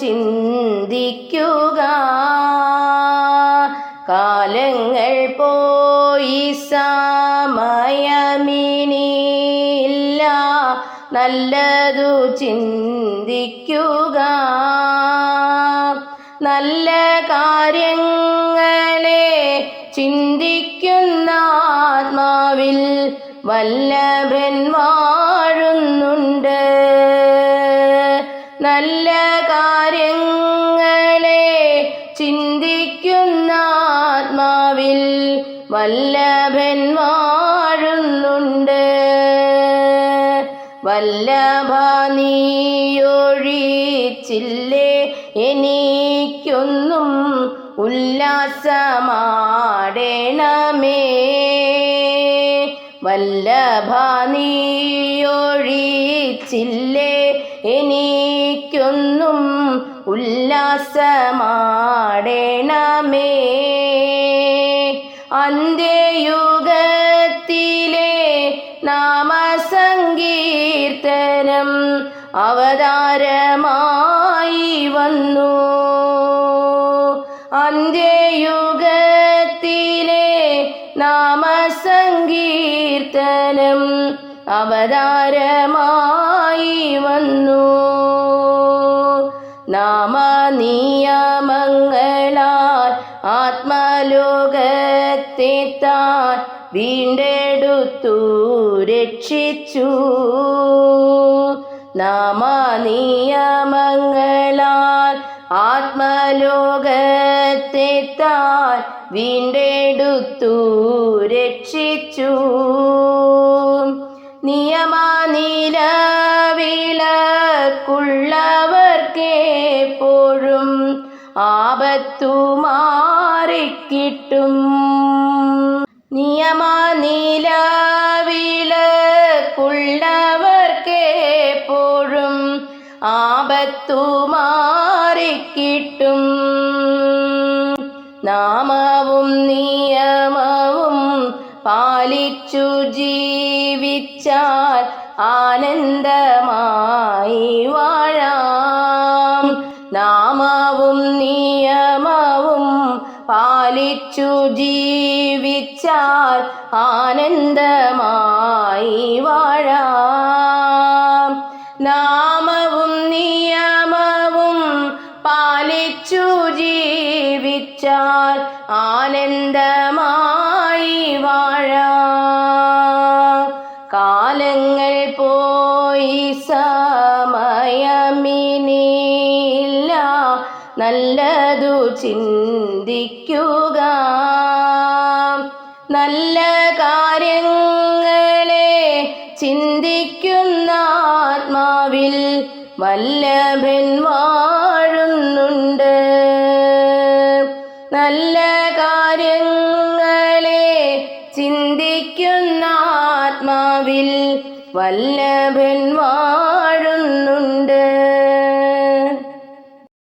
ചിന്തിക്കുക. കാലങ്ങൾ പോയി സമയമിനിയില്ല നല്ലതു ചിന്തിക്കുക. നല്ല കാര്യങ്ങളെ ചിന്തിക്കുന്ന ആത്മാവിൽ വല്ലഭൻ നല്ല കാര്യങ്ങളെ ചിന്തിക്കുന്ന ആത്മാവിൽ വല്ലഭൻ വാഴുന്നുണ്ട്. വല്ലഭ നീയൊഴിച്ചില്ലേ? എനിക്കൊന്നും ഉല്ലാസമാടേണമേ. വല്ലഭ നീയൊഴിച്ചില്ലേ? എനിക്കൊന്നും ഉല്ലാസമാടേണമേ. അന്ത്യയുഗത്തിലെ നാമസങ്കീർത്തനം അവതാരമായി വന്നു. അന്ത്യയുഗത്തിലെ നാമസങ്കീർത്തനം അവതാരമായി വന്നു. നാമനിയമങ്ങളാൽ ആത്മലോകത്തെ താൻ വീണ്ടെടുത്തു രക്ഷിച്ചു. നാമനിയമങ്ങളാൽ ആത്മലോകത്തെ താൻ വീണ്ടെടുത്തു രക്ഷിച്ചു. നിയമനിലവിളക്കുള്ളവർക്കെപ്പോഴും ആപത്തു മാറിക്കിട്ടും നിയമനിലവിളക്കുള്ളവർക്കെപ്പോഴും ആപത്തു മാറിക്കിട്ടും നാമവും നിയമവും പാലിച്ചു ജീവിച്ചാൽ ആനന്ദമായി വാഴാം നാമവും നിയമവും പാലിച്ചു ജീവിച്ചാൽ ആനന്ദമായി വാഴാം. നാമവും നിയമവും പാലിച്ചു ജീവിച്ചാൽ ആനന്ദമായി വാഴാം. കാലങ്ങൾ പോയി സമയമിനില്ല നല്ലതു ചിന്തിക്കുക. നല്ല കാര്യങ്ങളെ ചിന്തിക്കുന്ന ആത്മാവിൽ വല്ലഭൻ വാഴുന്നുണ്ട്. നല്ല കാര്യങ്ങളെ ചിന്തിക്കുന്ന ആത്മാവിൽ വല്ലഭൻ വാ